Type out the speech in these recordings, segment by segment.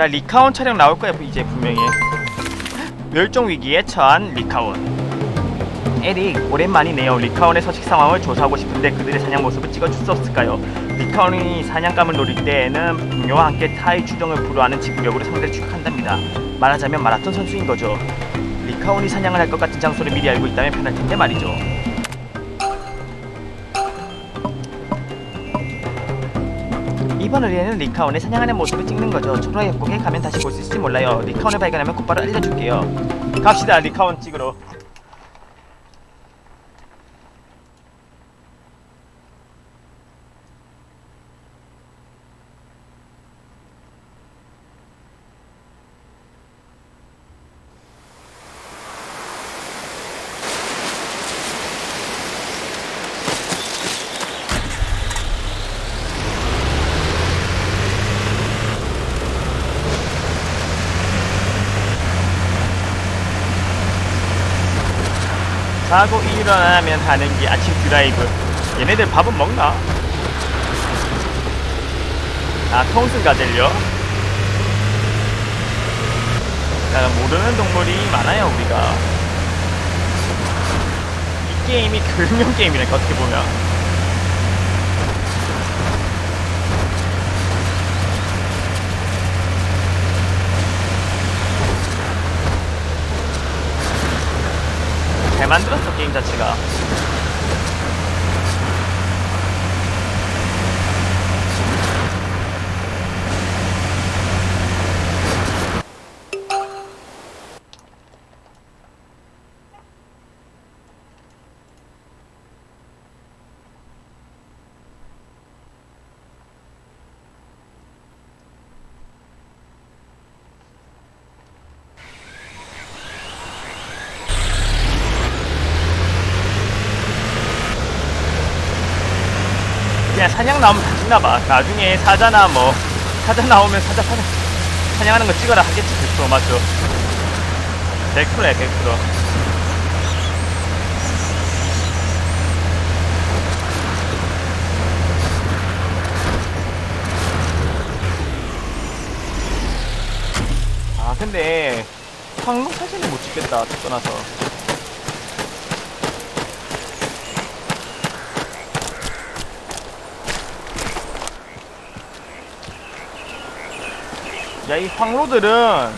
자 리카온 차량 나올 거야 이제 분명히. 멸종 위기에 처한 리카온. 에릭 오랜만이네요. 리카온의 서식 상황을 조사하고 싶은데 그들의 사냥 모습을 찍어줄 수 없을까요? 리카온이 사냥감을 노릴 때에는 동료와 함께 타의 추종을 불허하는 지구력으로 상대를 추격한답니다. 말하자면 마라톤 선수인 거죠. 리카온이 사냥을 할 것 같은 장소를 미리 알고 있다면 편할 텐데 말이죠 이번 의뢰는 리카온의 사냥하는 모습을 찍는 거죠. 초라의 협곡에 가면 다시 볼 수 있을지 몰라요. 리카온을 발견하면 곧바로 알려줄게요. 갑시다, 리카온 찍으러. 자고 일어나면 하는 게 아침 드라이브. 얘네들 밥은 먹나? 아, 통슨 가젤요? 자, 모르는 동물이 많아요, 우리가. 이 게임이 교육용 게임이랄까, 어떻게 보면. 만들었어, 게임 자체가. 사냥 나오면 다 찍나봐. 나중에 사자나 뭐, 사자 나오면 사자 사냥, 사냥하는 거 찍어라 하겠지, 100% 맞죠? 100%야, 100%. 아, 근데, 황로 사진을 못 찍겠다, 떠나서. 야, 이 황로들은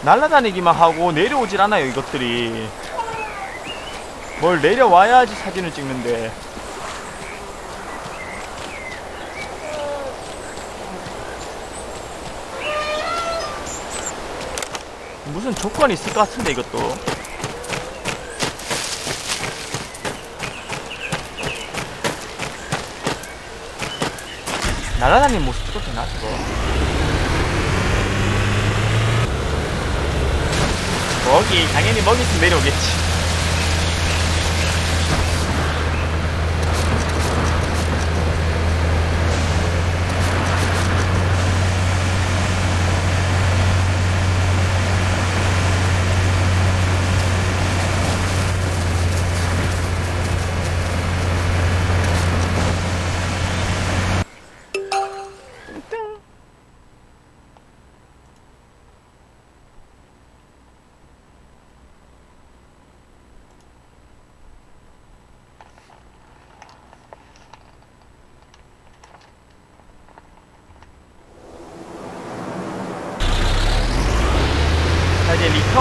날아다니기만 하고 내려오질 않아요, 이것들이. 뭘 내려와야지 사진을 찍는데. 무슨 조건이 있을 것 같은데, 이것도. 날아다니는 모습 찍어도 되나, 저거? 먹이 당연히 먹이 있으면 내려오겠지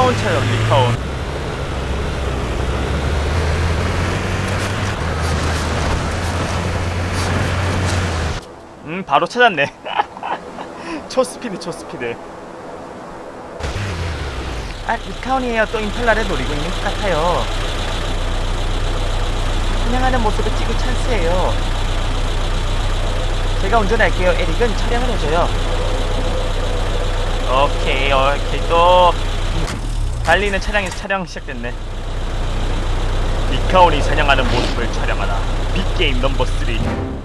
리카온 차요 리카온. 음 바로 찾았네. 초스피드 초스피드. 아 리카온이에요. 또 임팔라를 노리고 있는 것 같아요. 사냥하는 모습을 찍을 찬스예요. 제가 운전할게요. 에릭은 촬영을 해줘요. 오케이 오케이. 또 달리는 차량에서 촬영 시작됐네. 리카온이 사냥하는 모습을 촬영하다 빅게임 넘버 3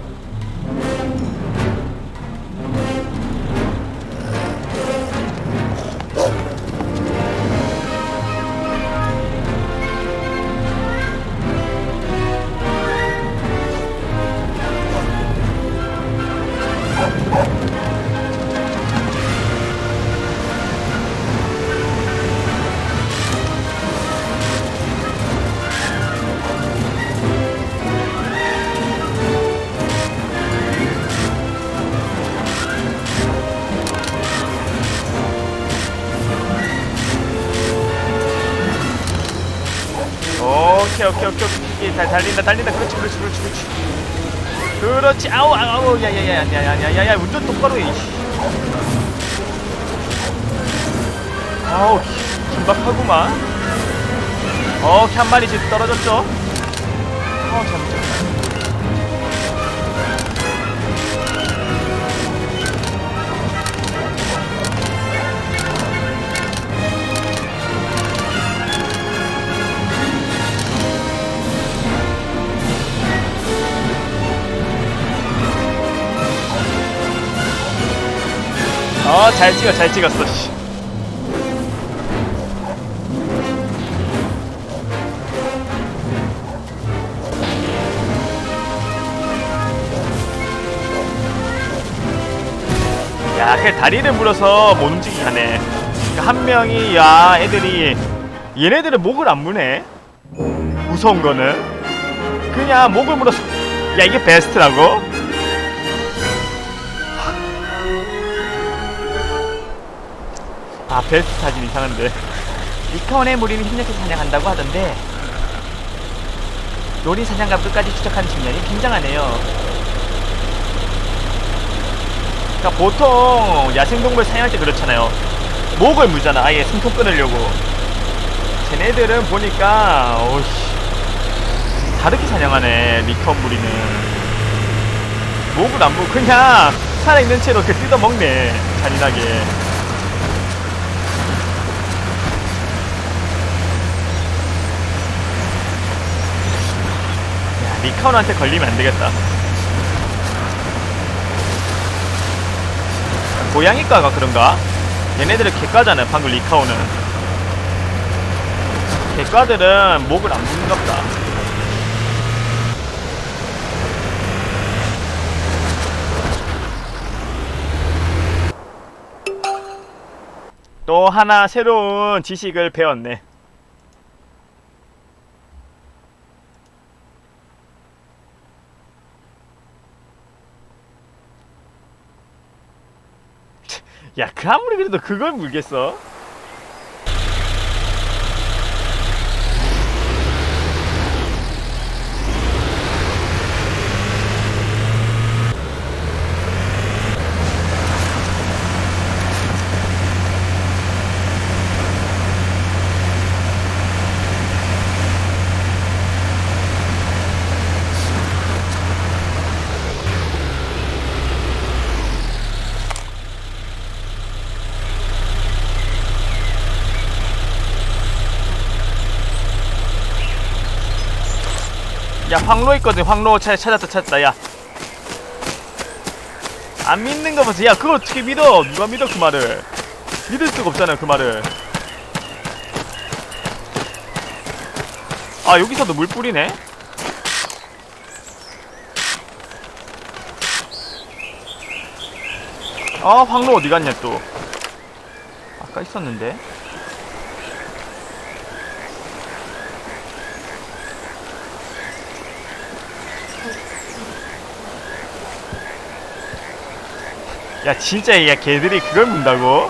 달, 달린다 달린다. 그렇지 그렇지 그렇지 그렇지. 그렇지. 아우 아우 야야야야야야야야 운전 똑바로 해. 아우 긴박하구만. 오케이 한 마리 지금 떨어졌죠? 어 잘못 어, 잘 찍어, 잘 찍었어, 씨. 야, 그 다리를 물어서 못 움직이게 하네. 그한 명이, 야, 애들이, 얘네들은 목을 안 무네. 무서운 거는. 그냥 목을 물어서, 야, 이게 베스트라고? 아 베스트 사진 이상한데. 리카온의 무리는 힘내서 사냥한다고 하던데. 놀이 사냥감 끝까지 추적하는 측면이 굉장하네요. 그러니까 보통 야생동물 사냥할 때 그렇잖아요. 목을 무잖아 아예 숨통 끊으려고. 쟤네들은 보니까 오씨. 다르게 사냥하네 리카온 무리는. 목을 안 보고 그냥 살아있는 채로 이렇게 뜯어먹네 잔인하게 야, 리카온한테 걸리면 안 되겠다. 고양이과가 그런가? 얘네들은 개과잖아, 방금 리카온은. 개과들은 목을 안 묶는갑다. 또 하나 새로운 지식을 배웠네. 야, 그 아무리 그래도 그걸 물겠어? 야, 황로 있거든. 황로 찾, 찾았다, 찾았다. 야. 안 믿는 거 보세요. 야, 그거 어떻게 믿어? 누가 믿어, 그 말을. 믿을 수가 없잖아, 그 말을. 아, 여기서도 물 뿌리네? 아, 황로 어디 갔냐, 또. 아까 있었는데. 야 진짜 야 걔들이 그걸 문다고?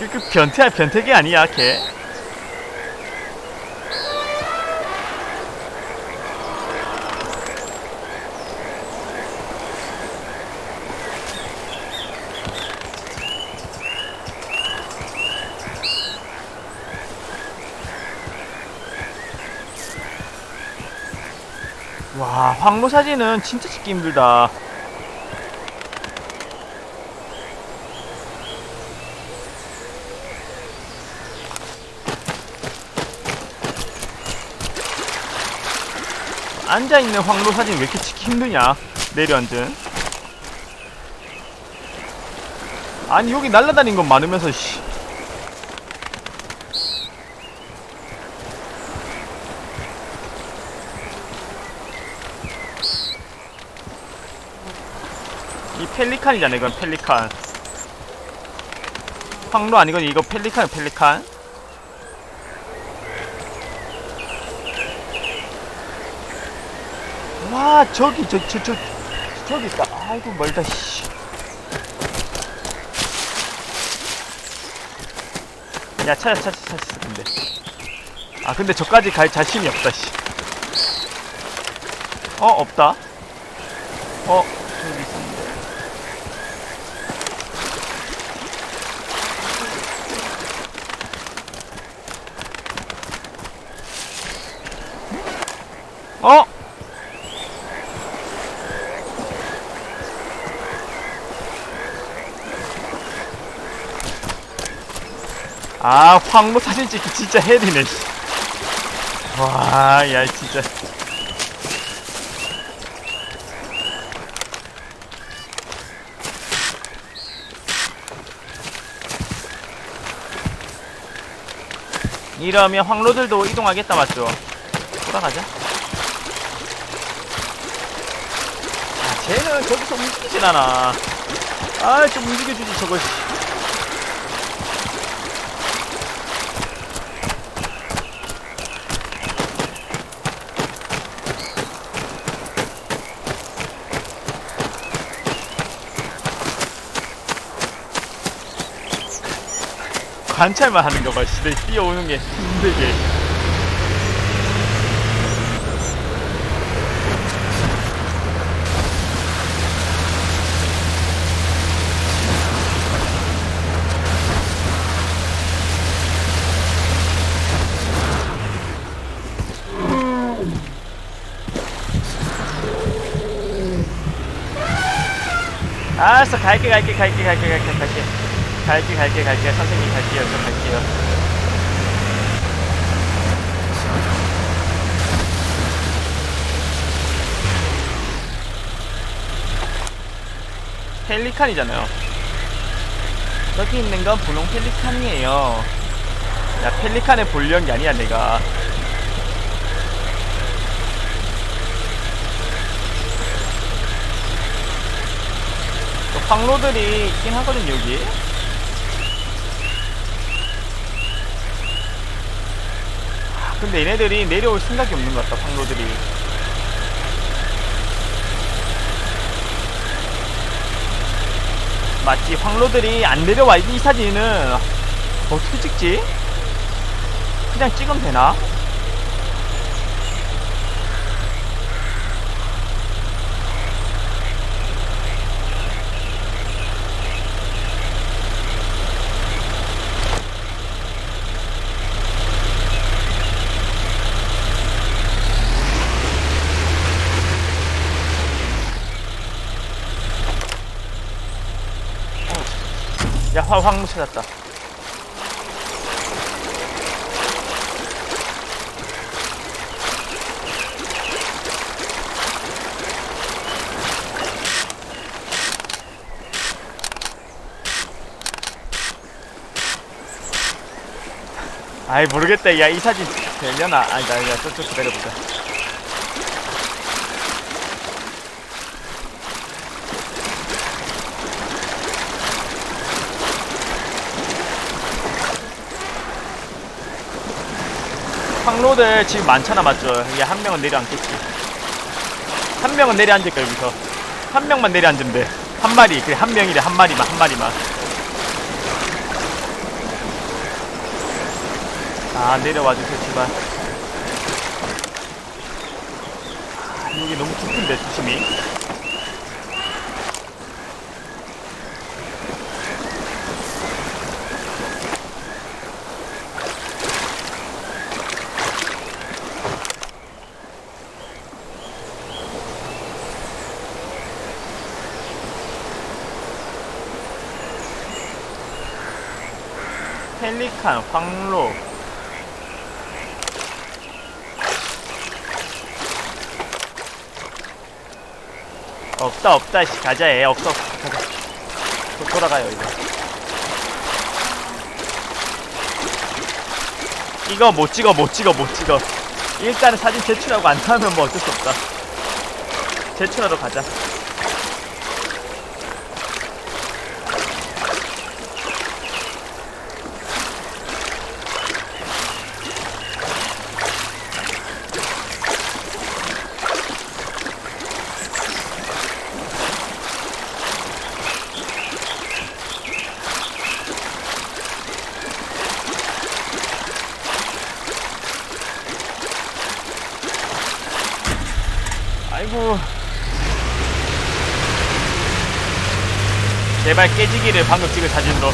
그, 그 변태야 변태기 아니야 걔 와 황로 사진은 진짜 찍기 힘들다 앉아있는 황로 사진 왜 이렇게 찍기 힘드냐? 내려앉은. 아니 여기 날라다닌 건 많으면서 씨. 이 펠리칸이잖아 이건 펠리칸. 황로 아니건 이거 펠리칸 펠리칸 와 저기 저 저 저 저 기 있다 아이고 멀다 씨. 야 찾아 찾아 찾았어 근데 아 근데 저까지 갈 자신이 없다 씨. 어 없다. 어 저기 있었는데. 어? 아 황무 사진 찍기 진짜 헬이네 씨. 와, 야, 진짜. 이러면 황로들도 이동하겠다, 맞죠? 돌아가자. 아, 쟤는 저기서 움직이진 않아. 아, 좀 움직여주지, 저거. 관찰만 하는 거 봐, 씨. 내 뛰어오는 게 힘들게. 알았어, 갈게, 갈게, 갈게, 갈게, 갈게, 갈게. 갈게, 갈게, 갈게. 선생님 갈게요, 저 갈게요. 펠리칸이잖아요. 여기 있는 건 분홍 펠리칸이에요. 야, 보려는 게 아니야, 내가. 또 황로들이 있긴 하거든, 여기. 근데 얘네들이 내려올 생각이 없는 것 같다, 황로들이. 맞지, 황로들이 안 내려와. 이 사진은 어떻게 찍지? 그냥 찍으면 되나? 화, 황무 찾았다. 아이 모르겠다. 야 이 사진. 되려나 아니다 야 저쪽 기다려보자 황로들 지금 많잖아 맞죠? 이게 한 명은 내려앉겠지. 한 명은 내려앉을 거야 여기서? 한 명만 내려앉으면 돼한 마리. 그래 한 명이래. 한 마리만 한 마리만. 아 내려와 주세요 제발. 아, 여기 너무 깊은데 조심히 펠리칸 황로. 없다 없다 씨. 가자 애. 없어. 가자. 또 돌아가요 이거 이거 못 찍어 못 찍어 못 찍어. 일단은 사진 제출하고 안 타면 뭐 어쩔 수 없다. 제출하러 가자 아이고. 제발 깨지기를 방금 찍은 사진도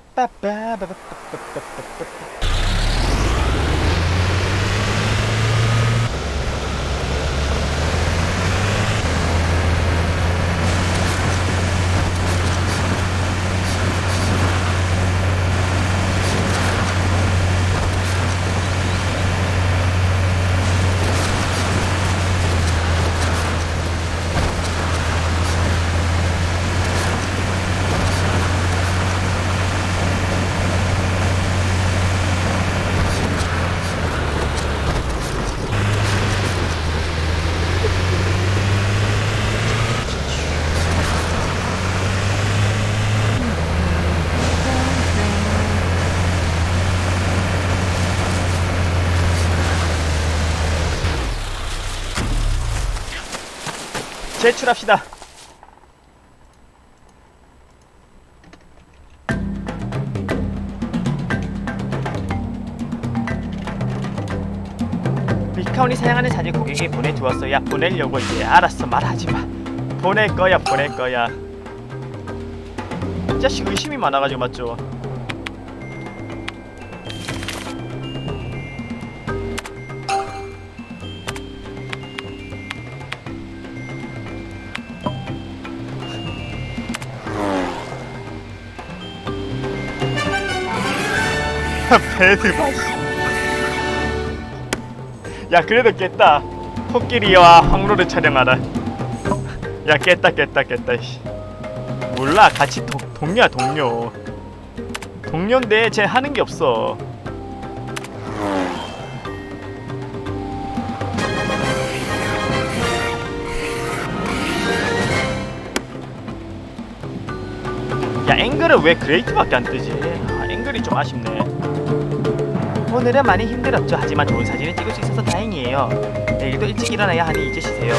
pá, pá, pá, pá, pá, pá, pá, pá, pá. 제출합시다. 리카온이 사양하는 사진 고객에게 보내주었어야 보내려고 이제 알았어 말하지 마. 보낼 거야 보낼 거야. 이 자식 의심이 많아가지고 맞죠? 바시. 야 그래도 깼다. 코끼리와 황로를 촬영하라. 야 깼다 깼다 깼다. 씨. 몰라 같이 동, 동료야 동료. 동료인데 쟤 하는 게 없어. 야 앵글은 왜 그레이트밖에 안 뜨지? 아, 앵글이 좀 아쉽네. 오늘은 많이 힘들었죠. 하지만 좋은 사진을 찍을 수 있어서 다행이에요. 내일도 일찍 일어나야 하니 이제 쉬세요.